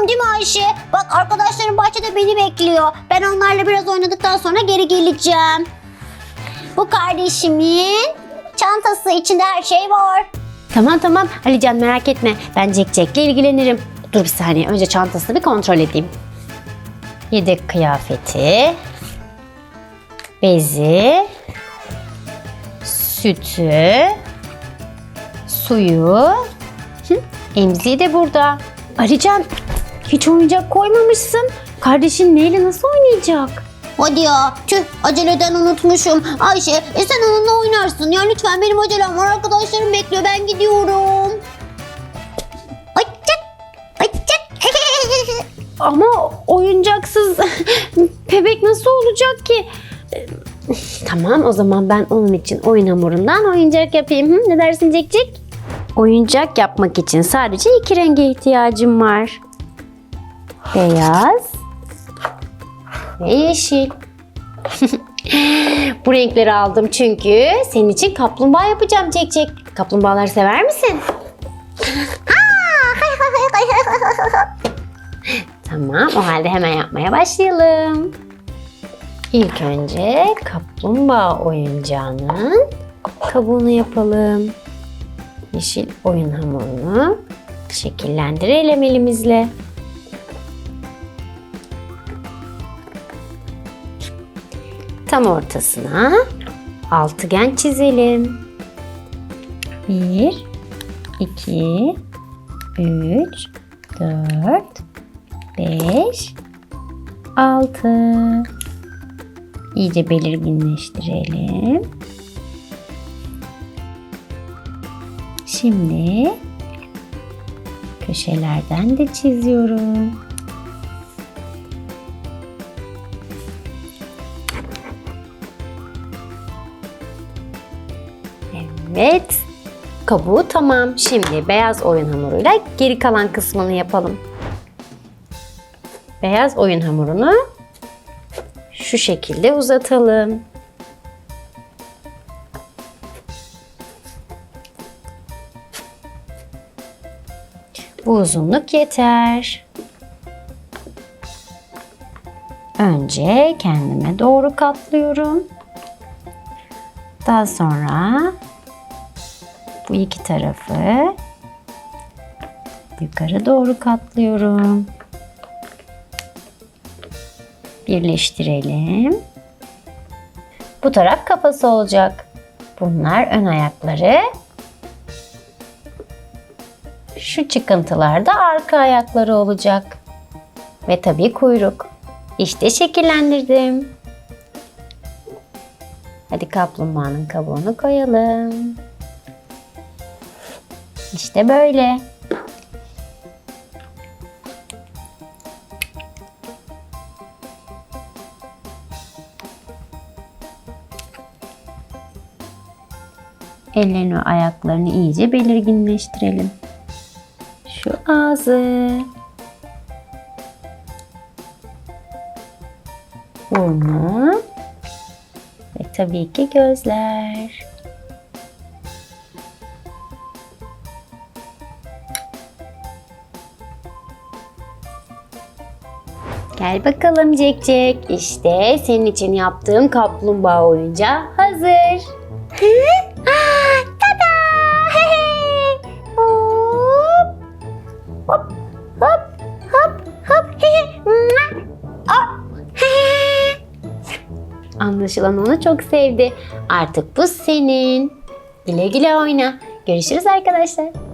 Tamam değil mi Ayşe? Bak arkadaşlarım bahçede beni bekliyor. Ben onlarla biraz oynadıktan sonra geri geleceğim. Bu kardeşimin çantası içinde her şey var. Tamam tamam Alican merak etme. Ben Jack Jack'le ilgilenirim. Dur bir saniye önce çantasını bir kontrol edeyim. Yedek kıyafeti, bezi, sütü, suyu, Hı, emziği de burada. Alican hiç oyuncak koymamışsın. Kardeşin neyle nasıl oynayacak? Hadi ya tüh aceleden unutmuşum. Ayşe e sen onunla oynarsın ya lütfen benim acelem var arkadaşlarım bekliyor ben gidiyorum. Ay çak. Ama oyuncaksız bebek nasıl olacak ki? Ee, Tamam o zaman ben onun için oyun hamurundan oyuncak yapayım. Hı, ne dersin Cek Cek? Oyuncak yapmak için sadece iki renge ihtiyacım var. Beyaz ve yeşil. Bu renkleri aldım çünkü senin için kaplumbağa yapacağım Cek Cek. Kaplumbağaları sever misin? Tamam, o halde hemen yapmaya başlayalım. İlk önce kaplumbağa oyuncağının kabuğunu yapalım. Yeşil oyun hamurunu şekillendirelim elimizle. Tam ortasına altıgen çizelim. Bir, iki, üç, dört, 5 6 İyice belirginleştirelim. Şimdi köşelerden de çiziyorum. Evet. Kabuğu tamam. Şimdi beyaz oyun hamuruyla geri kalan kısmını yapalım beyaz oyun hamurunu şu şekilde uzatalım. Bu uzunluk yeter. Önce kendime doğru katlıyorum. Daha sonra bu iki tarafı yukarı doğru katlıyorum birleştirelim. Bu taraf kafası olacak. Bunlar ön ayakları. Şu çıkıntılar da arka ayakları olacak. Ve tabii kuyruk. İşte şekillendirdim. Hadi kaplumbağanın kabuğunu koyalım. İşte böyle. Ellerini ve ayaklarını iyice belirginleştirelim. Şu ağzı. Burnu. Ve tabii ki gözler. Gel bakalım Cek Cek. İşte senin için yaptığım kaplumbağa oyuncağı hazır. Aa, tada! Hop. Hop. Hop. Hop. Hop. Anlaşılan onu çok sevdi. Artık bu senin. Güle güle oyna. Görüşürüz arkadaşlar.